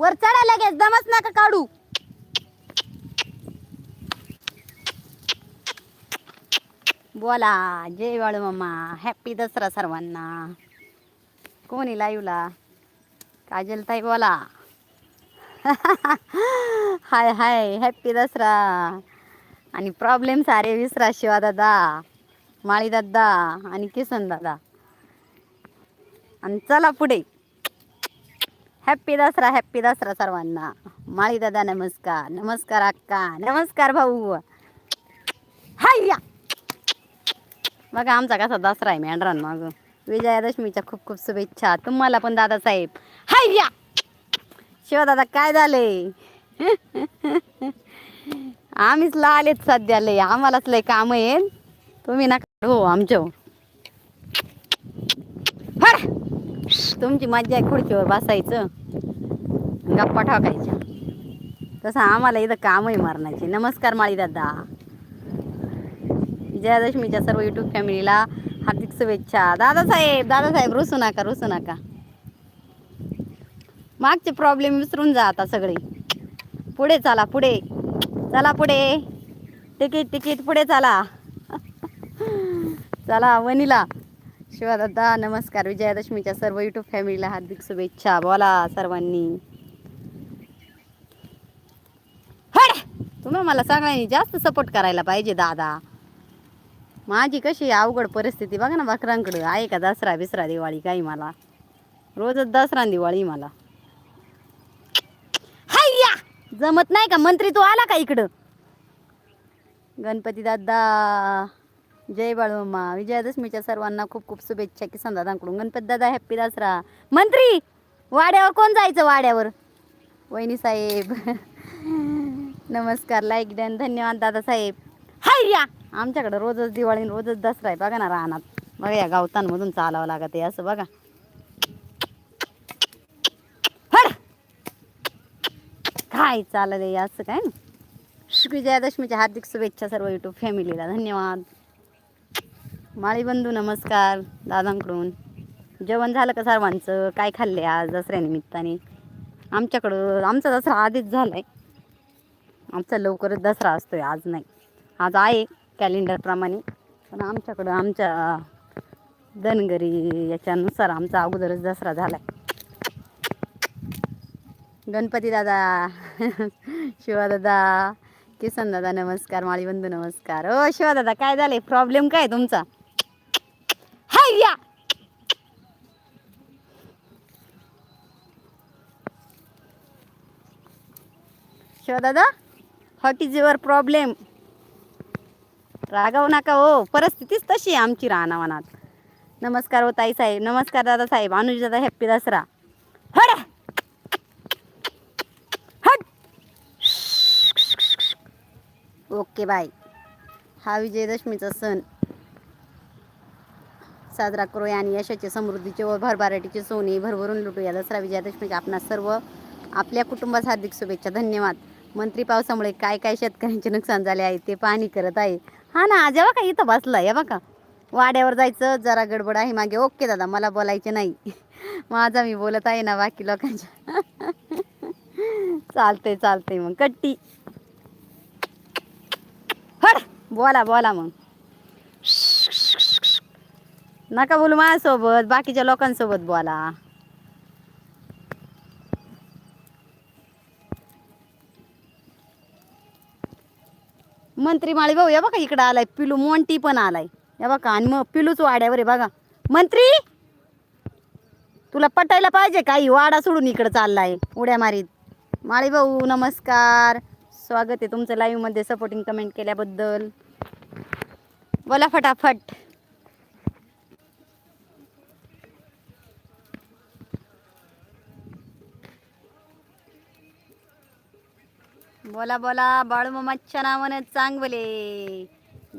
वर चढा लगेच दमच नका काढू. बोला जय बाळू मम्मा हॅपी दसरा सर्वांना. कोणी लाईवला काजल ताई बोला. हाय हाय हॅपी दसरा. आणि प्रॉब्लेम सारे विसरा शिवा दादा माळी दादा आणि किसन दादा. आणि चला पुढे. हॅप्पी दसरा हॅप्पी दसरा सर्वांना. माळी दादा नमस्कार. नमस्कार अक्का. नमस्कार भाऊ. हाय बघा आमचा कसा दसरा आहे मेंढरान मग. विजयादशमीच्या खूप खूप शुभेच्छा. तुम्हाला पण दादासाहेब. हाय या शिवदादा काय झाले? आम्हीच आलेत सध्या लय. आम्हालाच लय काम येईल तुम्ही नका हो आमच्या तुमची मज्जा आहे खुर्चीवर बसायचं. गप्पा ठोकायच्या. तसं आम्हाला इथं कामही मारण्याची. नमस्कार माळी दादा. जयादशमीच्या सर्व युट्यूब फॅमिलीला हार्दिक शुभेच्छा. दादासाहेब दादासाहेब रुसू नका रुसू नका. मागचे प्रॉब्लेम विसरून जा आता सगळे. पुढे चला पुढे. चला पुढे. तिकीट तिकीट पुढे चला. चला वनिला. शिवादादा नमस्कार. विजयादशमीच्या सर्व युट्यूब फॅमिलीला हार्दिक शुभेच्छा. बोला सर्वांनी. तुम्ही मला सगळ्यांनी जास्त सपोर्ट करायला पाहिजे दादा. माझी कशी अवघड परिस्थिती बघा ना बकरांकडं. आहे का दसरा बिसरा दिवाळी काही मला. रोजच दसरा दिवाळी मला. हाय्या! जमत नाही का? मंत्री तू आला का इकडं? गणपती दादा. जय बाळूमा विजयादशमीच्या सर्वांना खूप खूप शुभेच्छा किसन दादांकडून गणपती दादा हॅप्पी दसरा. मंत्री वाड्यावर कोण जायचं वाड्यावर? वहिनी साहेब. नमस्कार लाईक डन धन्यवाद दादासाहेब हाय्या आमच्याकडं रोजच दिवाळी रोजच दसरा आहे बघा ना रानात. बघा या गावतांमधून चालावं लागत आहे असं बघा. काय चाललं आहे असं काय? ना विजयादशमीच्या हार्दिक शुभेच्छा सर्व युट्यूब फॅमिलीला धन्यवाद. माळी बंधू नमस्कार. दादांकडून. जेवण झालं का सर्वांचं? काय खाल्ले आज दसऱ्यानिमित्ताने? आमच्याकडं आमचा दसरा आधीच झाला आहे आमचा लवकरच दसरा असतो आहे आज नाही. आज आहे कॅलेंडरप्रमाणे पण आमच्याकडं आमच्या धनगरी याच्यानुसार आमचा अगोदरच दसरा झाला आहे गणपती दादा शिवादादा किसन दादा नमस्कार माळीबंधू नमस्कार. ओ शिवादादा काय झाले प्रॉब्लेम काय तुमचा हाय या Shivadada what is your problem रागावू नका हो. परिस्थितीच तशी आहे आमची राहणावनात नमस्कार हो ताई साहेब. नमस्कार दादा साहेब. अनुज दादा हॅप्पी दसरा. हड! हट! Okay bye. हा विजयदशमीचा सण. साजरा करूया आणि यशाचे समृद्धीचे व भरभराटीचे सोने भरभरून लुटूया दसरा विजयादशमीच्या आपणा सर्व आपल्या कुटुंबास हार्दिक शुभेच्छा. धन्यवाद. मंत्री पावसामुळे काय काय शेतकऱ्यांचे नुकसान झाले आहे ते पाहणी करत आहे. हा ना आज बघा इथं बसला या बघा. वाड्यावर जायचं जरा गडबड आहे मागे. ओके दादा मला बोलायचे नाही. माझा मी बोलत आहे ना बाकी लोकांच्या. चालतंय चालतंय मग. कट्टी. हड बोला बोला मग. नका बोलू माझ्यासोबत बाकीच्या लोकांसोबत बोला. मंत्री माळी भाऊ या बघा इकडं आलाय पिलू मोंटी पण आलाय. या बघा आणि मग पिलूच वाड्यावर आहे बघा. मंत्री! तुला पटायला पाहिजे काही वाडा सोडून इकडं चाललाय उड्या मारीत. माळी भाऊ नमस्कार. स्वागत आहे तुमचं लाईव्हमध्ये सपोर्टिंग कमेंट केल्याबद्दल. बोला फटाफट. बोला बोला बाळूमामाच्या नावानं चांगले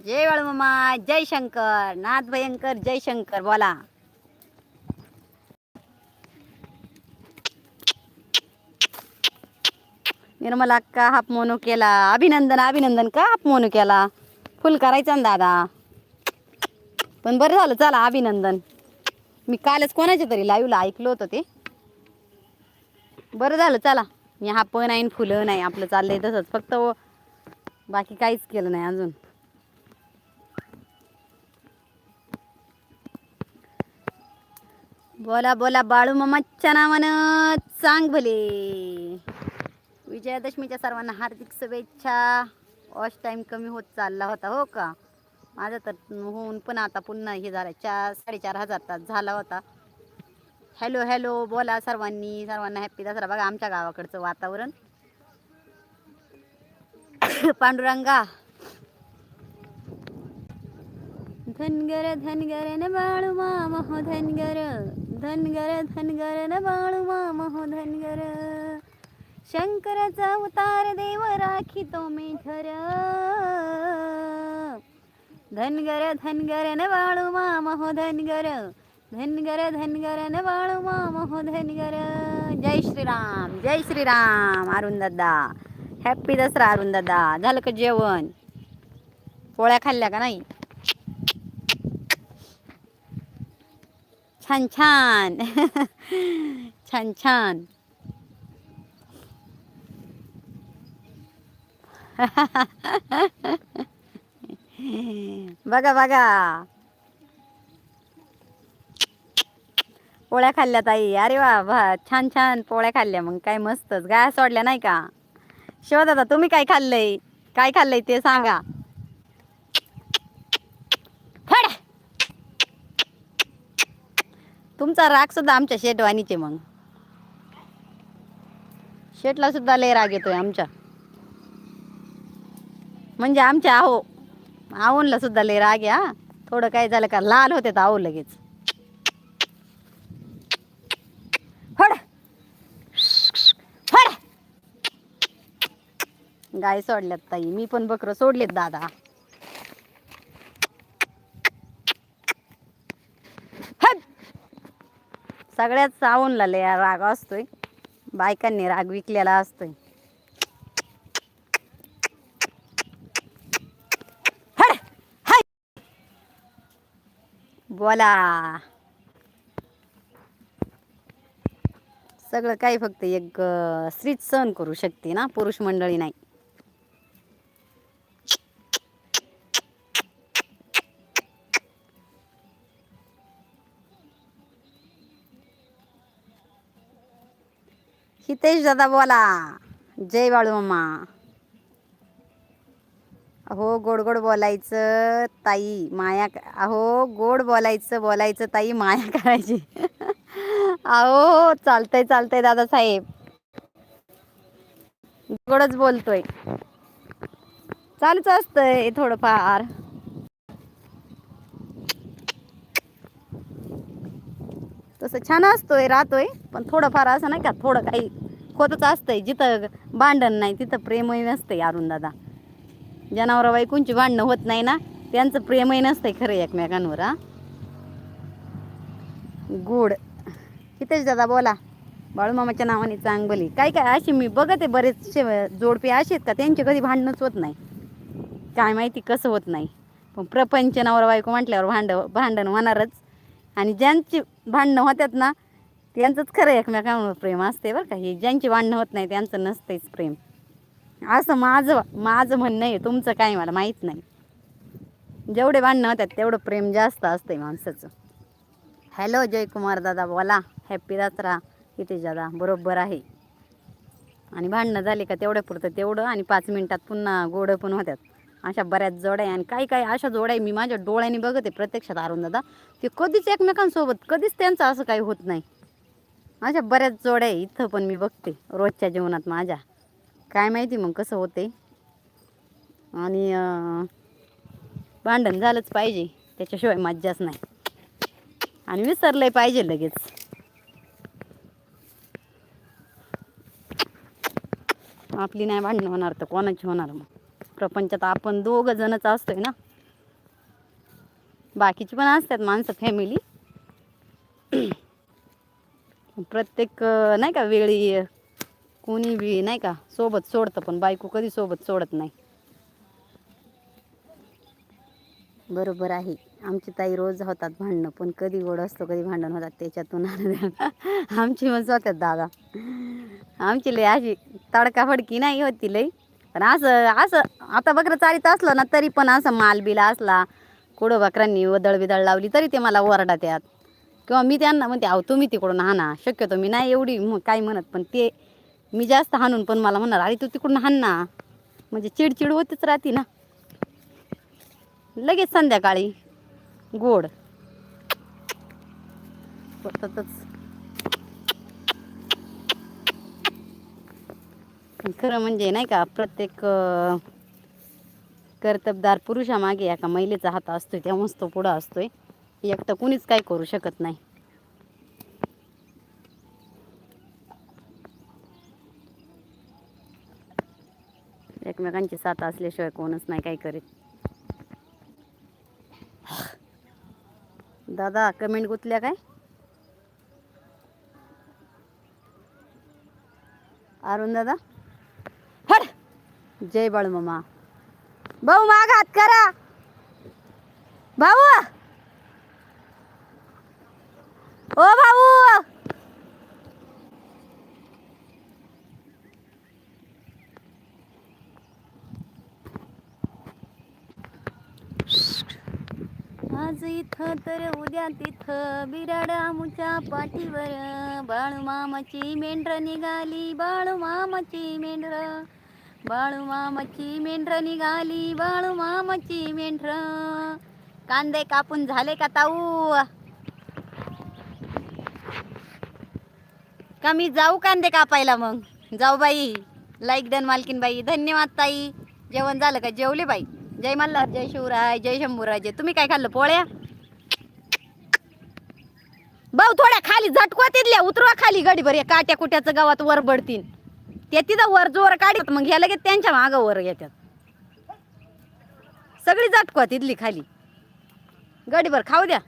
जय बाळूमामा जय शंकर नाथ भयंकर जय शंकर बोला. निर्मला अक्का हाप मोनू केला. अभिनंदन अभिनंदन का हाप मोनू केला? फुल करायचा ना दादा. पण बरं झालं चला अभिनंदन. मी कालच कोणाच्या तरी लाईव्हला ऐकलं होतं ते. बरं झालं चला. मी हा पण आहे फुलं नाही आपलं चाललंय तसंच. फक्त बाकी काहीच केलं नाही अजून. बोला बोला बाळू मामाच्या नावानं चांग भले. विजयादशमीच्या सर्वांना हार्दिक शुभेच्छा. वॉश टाईम कमी होत चालला होता हो का? माझं तर होऊन पण आता पुन्हा हे झालं चार साडेचार हजार तास झाला होता. हॅलो हॅलो बोला सर्वांनी. सर्वांना हॅप्पी दसरा. बघा आमच्या गावाकडचं वातावरण. पांडुरंगा. धनगर धनगर न बाळू माम हो धनगर. धनगर धनगर न बाळू माम हो धनगर. शंकराचा उतार देव राखी तो मी घर धनगर धनगर न बाळू माम हो धनगर. धनगर धनगर न मामो धनगर जय श्रीराम जय श्रीराम अरुणदादा हॅप्पी दसरा अरुणदादा झालं का जेवण? पोळ्या खाल्ल्या का नाही? छान छान. छान छान. बघा बघा. पोळ्या खाल्ल्या ताई. अरे वा वा छान छान. पोळ्या खाल्ल्या मग. काय मस्तच. गाय सोडल्या नाही का? शिवा दादा तुम्ही काय खाल्लंय? काय खाल्लंय ते सांगा. फड! तुमचा राग सुद्धा आमच्या शेटवाणीचे मग. शेटला सुद्धा लय राग येतोय आमच्या. म्हणजे आमच्या आहो आवनला सुद्धा लय राग आहे थोडं काय झालं का लाल होते तर आहो लगेच फड फड गाय सोडल्यात ताई. मी पण बकरं सोडलेत दादा. सगळ्यात सावूनला लय राग असतोय. बायकांनी राग विकलेला असतोय. बोला. सगळं काही फक्त एक स्त्रीच सहन करू शकते ना? पुरुष मंडळी नाही. रितेश दादा बोला. जय बाळू अहो गोड गोड बोलायचं ताई माया अहो गोड बोलायचं बोलायचं ताई माया करायची. अहो चालतंय चालतंय दादा साहेब. गोडच बोलतोय. चालूच असतंय थोडंफार. तसं छान असतोय राहतोय पण थोडंफार असं नाही का थोडं काही होतच असतंय जिथं भांडण नाही तिथं प्रेमही नसतंय अरुण दादा. जनावरं बायकोंची भांडणं होत नाही ना त्यांचं प्रेमही नसतंय खरं एकमेकांवर हा. गुड. हितेश दादा बोला. बाळूमामाच्या नावाने चांगली. काय काय अशी मी बघते बरेचसे जोडपे असे आहेत का त्यांचे कधी भांडणच होत नाही. काय माहिती कसं होत नाही. पण प्रपंच नवरा बायको म्हटल्यावर भांड भांडण होणारच. आणि ज्यांची भांडणं होतात ना त्यांचंच खरं एकमेकांवर प्रेम असते बरं का. हे ज्यांची भांडणं होत नाही त्यांचं नसतंच प्रेम. असं माझं माझं म्हणणं आहे तुमचं काय मला माहीत नाही. जेवढे भांडणं होतात तेवढं प्रेम जास्त असतंय माणसाचं. हॅलो जयकुमार दादा बोला. हॅप्पी रात्रा हितेश दादा बरोबर आहे. आणि भांडणं झाली का तेवढ्या पुरतं तेवढं आणि पाच मिनिटात पुन्हा गोडं पण होत्यात. अशा बऱ्याच जोड्या आहे आणि काही काही अशा जोड्या आहे मी माझ्या डोळ्याने बघते प्रत्यक्षात अरुण दादा. ते कधीच एकमेकांसोबत कधीच त्यांचं असं काही होत नाही. माझ्या बऱ्याच जोड्या आहे इथं पण मी बघते रोजच्या जीवनात माझ्या. काय माहिती मग कसं होते आणि भांडण झालंच पाहिजे त्याच्याशिवाय मज्जाच नाही. आणि विसरलंही पाहिजे लगेच. आपली नाही भांडणं होणार तर कोणाची होणार मग? प्रपंचात आपण दोघं जणच असतोय ना? बाकीची पण असतात माणसं फॅमिली प्रत्येक नाही का वेळी कोणी बी नाही का सोबत सोडतं पण बायको कधी सोबत सोडत नाही. बरोबर आहे. आमची ताई रोज होतात भांडणं पण कधी गोड असतो कधी भांडण होतात त्याच्यातून आमची मग होतात दादा. आमची लय अशी तडकाफडकी नाही होती लई. पण असं असं आता बकरं चालीत असलं ना तरी पण असं माल बिला असला. कुठं बकरांनी वदळ बिदळ लावली तरी ते मला ओरडा त्यात. किंवा मी त्यांना म्हणते अहो तुम्ही तिकडून हाना शक्यतो मी नाही एवढी काय म्हणत पण ते मी जास्त हाणून पण मला म्हणणार अरे तू तिकडून हाण ना. म्हणजे चिडचिड होतीच राहते ना. लगेच संध्याकाळी गोड. सततच खरं म्हणजे नाही का प्रत्येक कर्तबदार पुरुषामागे एका महिलेचा हात असतोय तेव्हाच तो पुढं असतोय. एकटं कुणीच काय करू शकत नाही. एकमेकांची साथ असल्याशिवाय कोणच नाही काय करीत. दादा कमेंट गुतल्या काय? अरुण दादा? हट! जय बाळ मामा भाऊ माघात करा. भाऊ! ओ भाऊ! आज इथं तर उद्या तिथं बिराड आमच्या पाठीवर. बाळू मामाची मेंढर निघाली बाळू मामाची मेंढर. बाळू मामाची मेंढर निघाली बाळू मामाची मेंढर. कांदे कापून झाले का ताऊ? का मी जाऊ कांदे कापायला मग? जाऊ बाई. लाईक डन मालकीन बाई धन्यवाद ताई. जेवण झालं का? जेवले बाई. जय मल्हार जय शिवराय जय शंभूराजे. तुम्ही काय खाल्लं? पोळ्या? भाऊ थोड्या खाली झटकवा तिथल्या. उतरवा खाली गडी या काट्या कुट्याचं गावात वर बडतीन. ते तिथं वर जोर काढतात मग ह्या लगेच त्यांच्या मागं वर येतात सगळी झटकवा तिथली खाली. गडीभर खाऊ द्या.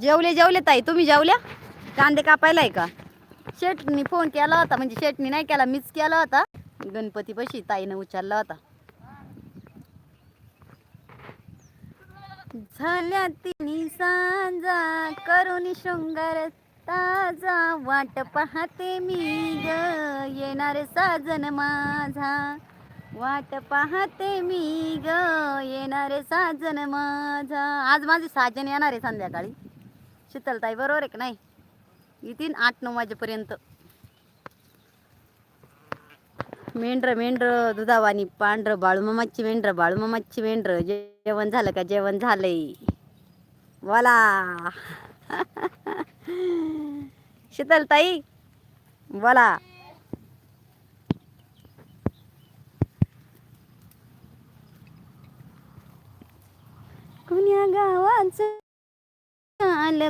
जेवले जेवले ताई. तुम्ही जेवल्या? कांदे कापायला आहे का? शेटनी फोन केला होता म्हणजे शेटनी नाही केला मीच केला होता. गणपती पशी ताईनं उचलला होता. झाल्या तिन्ही सांजा करून शृंगार ताजा. वाट पाहते मी ग येणार साजन माझा. वाट पाहते मी ग येणार साजन माझा. आज माझे साजन येणार आहे संध्याकाळी. शीतलताई बरोबर आहे की नाही? येतील आठ नऊ वाजेपर्यंत. मेंढर मेंढर दुधावानी पांढर बाळूमामाची मेंढर बाळूमामाची मेंढर. जेवण झालं का? जेवण झालंय. बोला शीतलताई बोला कुण्या गावाचं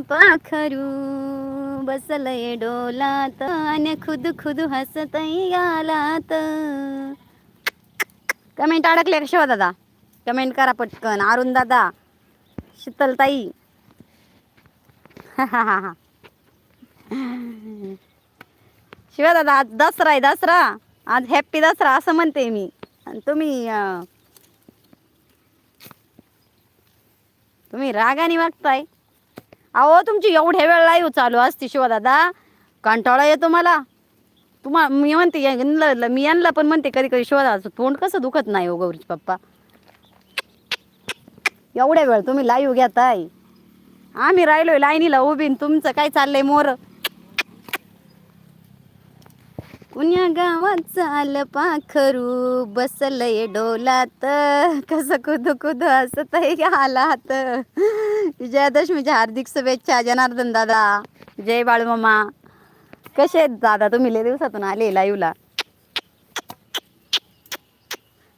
पाखरू? बसलय डोलात आणि खुद खुद हसत आलात कमेंट अडकले का शिवा दादा? कमेंट करा पटकन. अरुण दादा शीतलताई. शिवा दादा आज दसरा आहे दसरा. आज हॅप्पी दसरा असं म्हणते मी. आणि तुम्ही तुम्ही रागाने वागताय. अहो तुमची एवढ्या वेळ लाईव्ह चालू असते शिवा दादा. कंटाळा येतो मला. तुम्हा मी म्हणते यांना मी यांना पण म्हणते कधी कधी शिवा दादाचं तोंड कसं दुखत नाही हो गौरीच पप्पा. एवढ्या वेळ तुम्ही लाईव्ह घेताय. आम्ही राहिलोय लाईनीला उभीन तुमचं काय चाललंय मोर? कुण्या गावात चाल पाखरू बसलय डोलात. कसं कुदू कुदू असत आलात विजयादशमीच्या हार्दिक शुभेच्छा जनार्दन दादा. जय बाळूमामा कसे आहेत दादा? तुम्ही लय दिवसातून आले लाईव्हला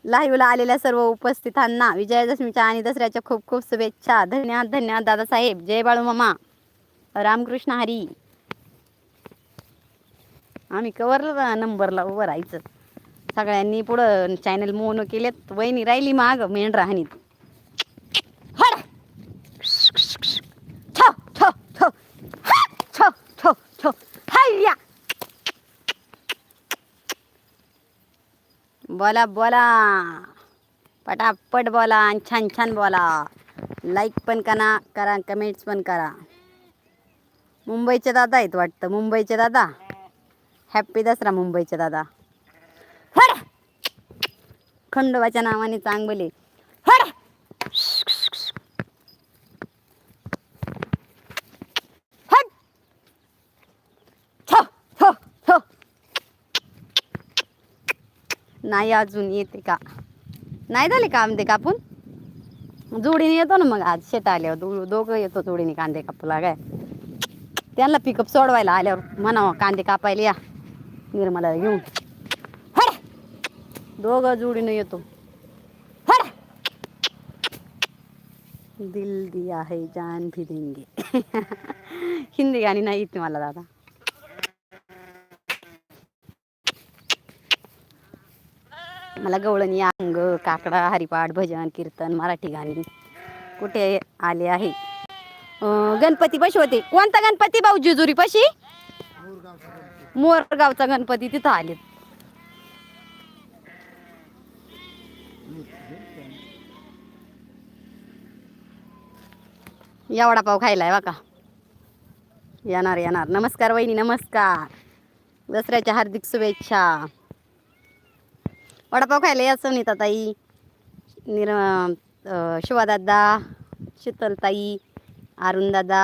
लाईव्हला आलेल्या सर्व उपस्थितांना विजयादशमीच्या आणि दसऱ्याच्या खूप खूप शुभेच्छा. धन्यवाद धन्यवाद दादासाहेब जय बाळूमामा रामकृष्ण हरी. आम्ही कवरला नंबरला उभं राहायचं. सगळ्यांनी पुढं चॅनल मोनो केलेत. वहिनी राहिली माग मेंढ राहणीत हाय्या! बोला बोला. पटापट बोला आणि छान छान बोला. लाईक पण करा करा कमेंट्स पण करा. मुंबईचे दादा आहेत वाटतं. मुंबईचे दादा? हॅप्पी दसरा मुंबईचे दादा. खंडोबाच्या नावाने चांगले हड हट थो, थो, थो. नाही अजून येते का? नाही झाले का आमचे कापून? जोडीने येतो ना मग आज शेत आल्यावर. दो दोघं येतो जोडीने कांदे कापूला काय? त्यांना पिकअप सोडवायला आल्यावर म्हणावं कांदे कापायला या निर्मला घेऊन. दोघं जोडीने येतो. दिल दिया है जान भी देंगे. हिंदी गाणी नाही येते मला दादा. मला गवळणी अंग काकडा हरिपाठ भजन कीर्तन मराठी गाणी कुठे आले आहे? गणपती पशी होते. कोणता गणपती भाऊ? जेजुरी पशी? मोरगावचा गणपती तिथं आले. या वडापाव खायला आहे का येणार येणार. नमस्कार वहिनी नमस्कार. दसऱ्याच्या हार्दिक शुभेच्छा. वडापाव खायला या सुनीता ताई निर शिवादादा शीतलताई अरुणदादा.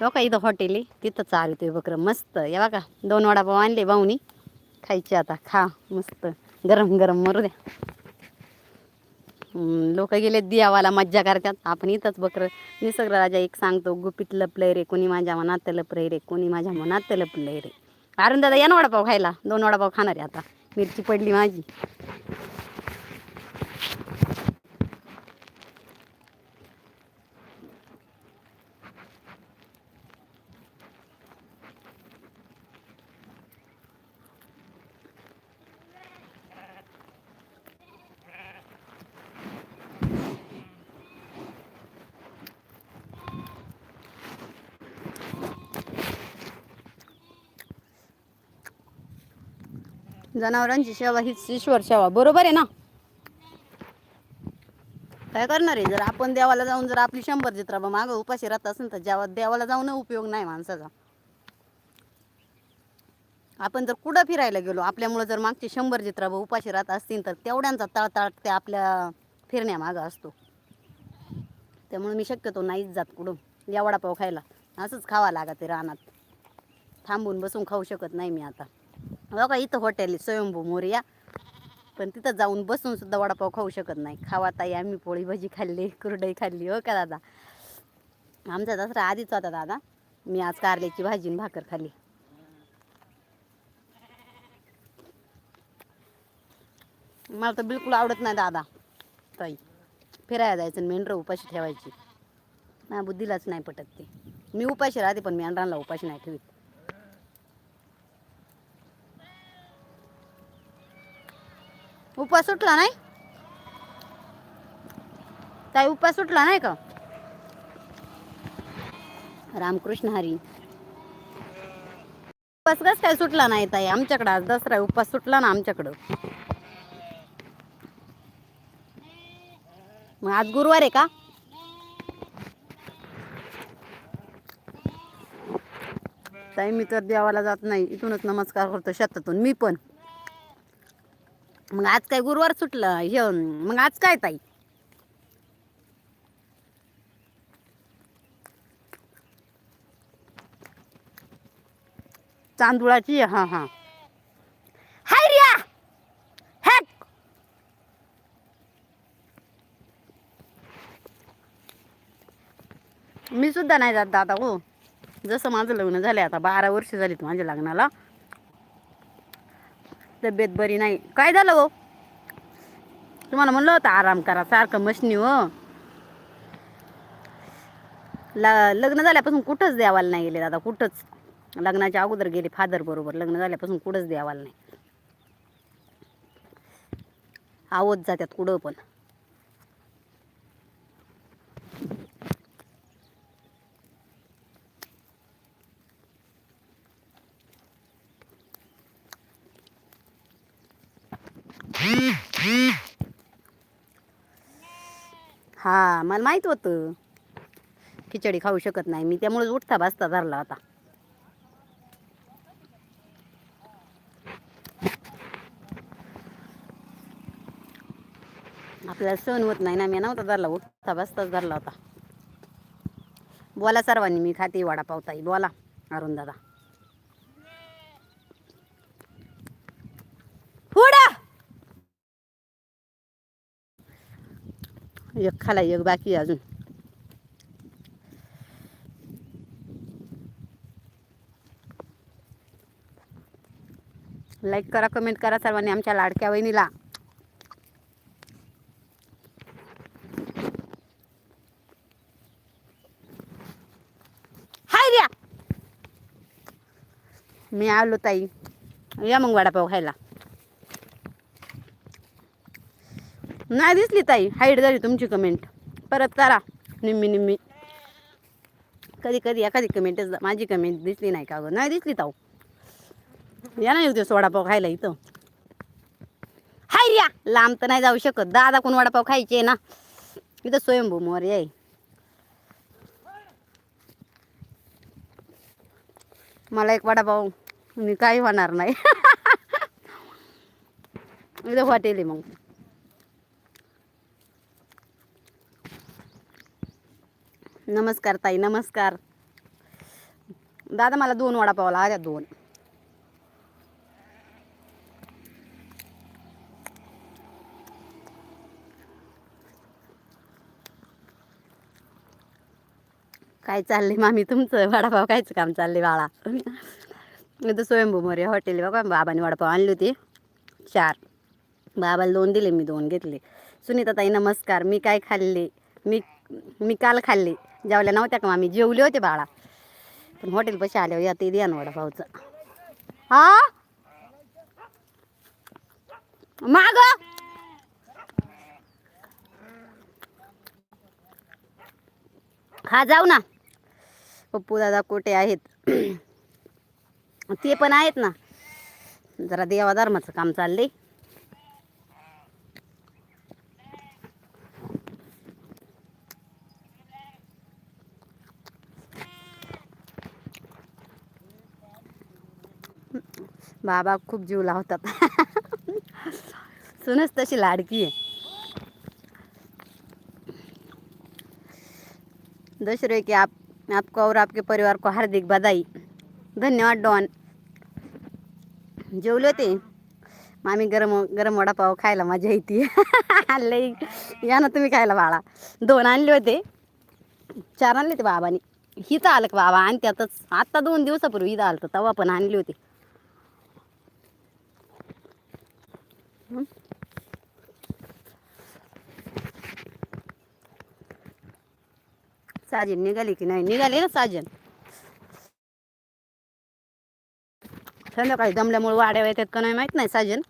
हो बघा इथं हॉटेल आहे. तिथं चालतो ते बकरं मस्त. या बघा दोन वडापाव आणले भाऊनी. खायचे आता खा मस्त. गरम गरम मरू द्या. लोक गेले दियावाला मज्जा करतात. आपण इथंच बकरं. निसर्ग राजा एक सांगतो गुपित लपलंय रे कोणी माझ्या मनात लपलंय रे कोणी माझ्या मनात लपलंय रे. अरुण दादा या ना वडापाव खायला. दोन वडापाव खाणार आहे आता. मिरची पडली माझी. जनावरांची सेवा हीच ईश्वर सेवा. बरोबर आहे ना? काय करणार आहे? जर आपण देवाला जाऊन जर आपली शंभर चित्रा मागं उपाशी राहत असेल तर जेव्हा देवाला जाऊन उपयोग नाही माणसाचा. आपण जर कुठं फिरायला गेलो आपल्यामुळं जर मागचे शंभर चित्रा उपाशी राहत असतील तर तेवढ्यांचा तळतळ ते आपल्या फिरण्यामागं असतो. त्यामुळे मी शक्यतो नाहीच जात कुठं या वडापाव खायला. असंच खावा लागत रानात. थांबून बसून खाऊ शकत नाही मी आता. बघा इथं हॉटेल आहे स्वयंभू मोर्या पण तिथं जाऊन बसून सुद्धा वडापाव खाऊ शकत नाही. खावा ताई आम्ही पोळी भाजी खाल्ली कुरडई खाल्ली हो का दादा? आमचा दसरा आधीच होता दादा. मी आज कारल्याची भाजी आणि भाकर खाल्ली. मला तर बिलकुल आवडत नाही दादा. ताई फिरायला जायचं मेंढरं उपाशी ठेवायची. नाही बुद्धीलाच नाही पटत ते. मी उपाशी राहते पण मेंढरांना उपाशी नाही ठेवीत. उपास सुटला नाही? ताई उपास सुटला नाही का? रामकृष्ण हरी. उपास कस काय सुटला नाही ताई? आमच्याकडं आज दसरा आहे, उपास सुटला ना आमच्याकडं. मग आज गुरुवार आहे का? ताई मी तर देवाला जात नाही. इथूनच नमस्कार करतो शेतातून. मी पण. मग आज काय गुरुवार सुटलं हे मग आज काय ताई? तांदुळाची हा हा. हाय रिया! हॅक मी सुद्धा नाही जात दादा हो. जसं माझं लग्न झालं आता बारा वर्ष झालीत माझ्या लग्नाला. तब्येत बरी नाही. काय झालं हो तुम्हाला म्हणलं होतं आराम करा सारखं मशनी हो. ल लग्न झाल्यापासून कुठंच द्यावाला नाही गेले दादा कुठंच. लग्नाच्या अगोदर गेले फादर बरोबर लग्न झाल्यापासून कुठंच द्यावाला नाही. आवत जात्यात कुठं पण. मला माहीत होतं. खिचडी खाऊ शकत नाही. मी त्यामुळे उठता बसता धरला होता. आपल्याला सण होत नाही ना. मी नव्हता धरला. उठता बसताच धरला होता. बोला सर्वांनी. मी खाते वडापावताई. बोला. अरुण दादा. एक खाला एक बाकी अजून. लाईक करा कमेंट करा सर्वांनी आमच्या लाडक्या वहिनीला. हाय द्या मी आलो ताई. या मग वडापाव खायला. नाही दिसली ताई. हाईट झाली तुमची कमेंट परत करा निम्मी निम्मी. कधी कधी एखादी कमेंटच माझी कमेंट दिसली नाही का गं? नाही दिसली ताऊ. या ना येऊ वडापाव खायला इथं. हाय या लांब तर नाही जाऊ शकत. दादा कोण वडापाव खायचे ना? इथं स्वयंभू मोर याय मला एक वडापाव मी काही होणार नाही. इथं हॉटेल आहे मग. नमस्कार ताई नमस्कार. दादा मला दोन वडापाव लागल्या दोन. काय चाललंय मामी तुमचं? वडापाव कायचं काम चाललंय बाळा? इथं स्वयंभू मोरे हॉटेल आहे बघा बाबाने वडापाव आणली होती. चार. बाबाला दोन दिले मी दोन घेतले. सुनीता ताई नमस्कार. मी काय खाल्ले? मी मी काल खाल्ले. जेवल्या नव्हत्या का आम्ही जेवले होते बाळा. पण हॉटेल पैसे आल्यावर या ते द्या ना वडापावचं. हा? माग! हा जाऊ ना. पप्पू दादा कोटे आहेत? ते पण आहेत ना. जरा देवाधर्माचं काम चाललंय. बाबा खूप जीव लावतात. सुनच तशी लाडकी आहे. दूसरे की आप आपको और आपके परिवार को हार्दिक बधाई. धन्यवाद डॉन. जेवले होते? मामी गरम गरम वडापाव खायला मजा येते. लई या ना तुम्ही खायला बाळा. दोन आणले होते. चार आणले होते बाबाने. हिथं आलं का बाबा? आणि त्यातच आत्ता दोन दिवसापूर्वी इथं आलं होतं तेव्हा पण आणली होती. हं? साजन निघाली की नाही? निघाली ना साजन. संध्याकाळी दमल्यामुळे वाड्या येतात का नाही माहीत नाही साजन.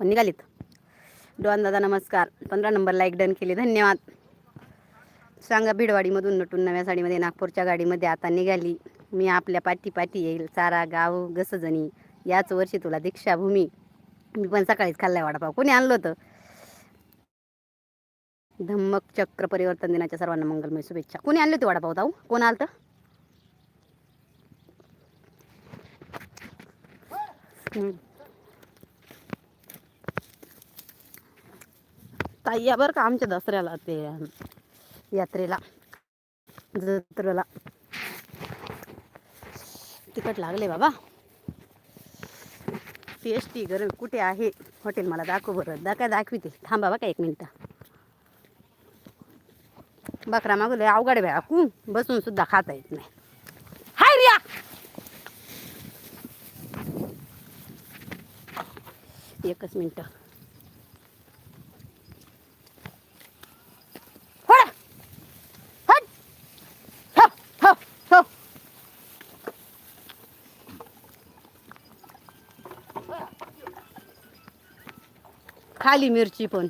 पण निघालीत. डॉन दादा नमस्कार. पंधरा नंबर लाईक डन केले. धन्यवाद. सांगा भिडवाडीमधून नटून नव्या साडीमध्ये नागपूरच्या गाडीमध्ये आता निघाली. मी आपल्या पाठी पाठी येईल. चारा गाव गसजणी याच वर्षी तुला दीक्षाभूमी. मी पण सकाळीच खाल्लाय वडापाव. कोणी आणलं होतं? धम्मक चक्र परिवर्तन दिनाच्या सर्वांना मंगलमय शुभेच्छा. कोणी आणली होती वडापाव ताऊ? कोण आलं ताई या बरं का आमच्या दसऱ्याला ते यात्रेला जत्रेला. तिकट लागले बाबा. टी एस टी गरज कुठे आहे? हॉटेल मला दाखव बरं. दा काय दाखविते? थांबा बघा एक मिनटं. बकरा मागवले अवघड आहे बाया कू बसून सुद्धा खाता येत नाही. हाय रिया! एकच मिनटं. खाली मिरची पण.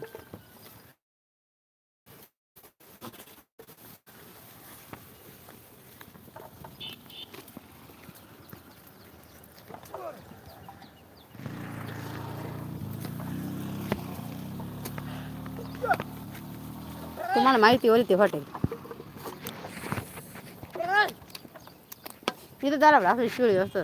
तुम्हाला माहिती होईल ते हॉटेल. इथं जरा असं शिळी असं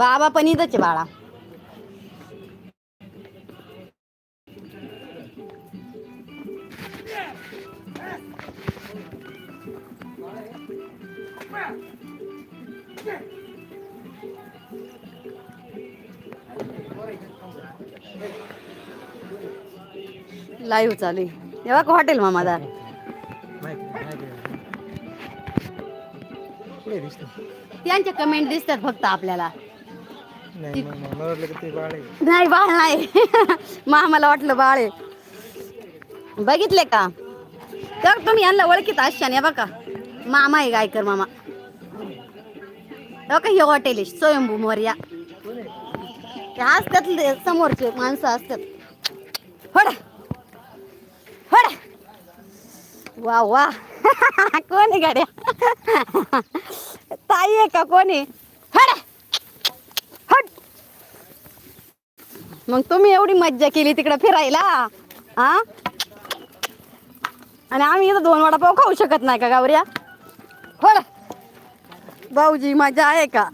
बाबा पण इथंच बाळा. लाईव्ह चालू आहे. हे बघ हॉटेल मामादार पुढे दिसतो त्यांचे कमेंट दिसतात फक्त आपल्याला. नाही मला वाटलं की ते बाळ आहे. नाही बाळ नाही. मामाला वाटलं बाळ आहे. बघितले का? तर तुम्ही यांना ओळखीत असशान या बघा. मामा आहे गायकर मामा. बघा हे हॉटेल आहे स्वयंभू मोर्या. ते असतात समोरचे माणसं असतात. होड. होड. वा वा. कोणी गाड्या? ताई आहे का कोणी आहे? हट. मग तुम्ही एवढी मज्जा केली तिकडे फिरायला हा आणि आम्ही इथं दोन वडापाव खाऊ शकत नाही का गावऱ्या? हो भाऊजी मजा आहे का?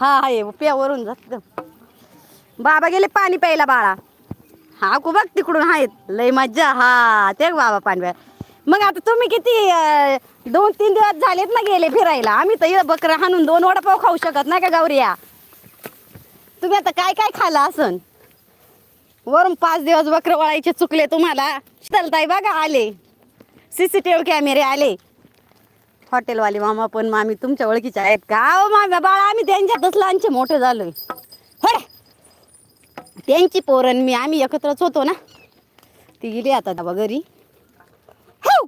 हा आहे. प्यावरून जात बाबा गेले पाणी प्यायला बाळा. हा कु बघ तिकडून आहेत. लय मज्जा. हा ते बाबा पाणी प्याय मग आता तुम्ही किती दोन तीन दिवस झालेत ना गेले फिरायला. आम्ही तर इथं बकरं हाणून दोन वडापाव खाऊ शकत नाही का गावऱ्या? तुम्ही आता काय काय खाल्लं असन? वरून पाच दिवस बकर वळायचे चुकले तुम्हाला. चलताय बघा आले. सीसीटीव्ही कॅमेरे आले. हॉटेलवाले मामा पण मामी तुमच्या ओळखीच्या आहेत का? अहो मामा बाळा आम्ही त्यांच्यातच लहानचे मोठे झालोय. होय. त्यांची पोरण मी आम्ही एकत्रच होतो ना. ती गेली आता बाबा घरी. हो!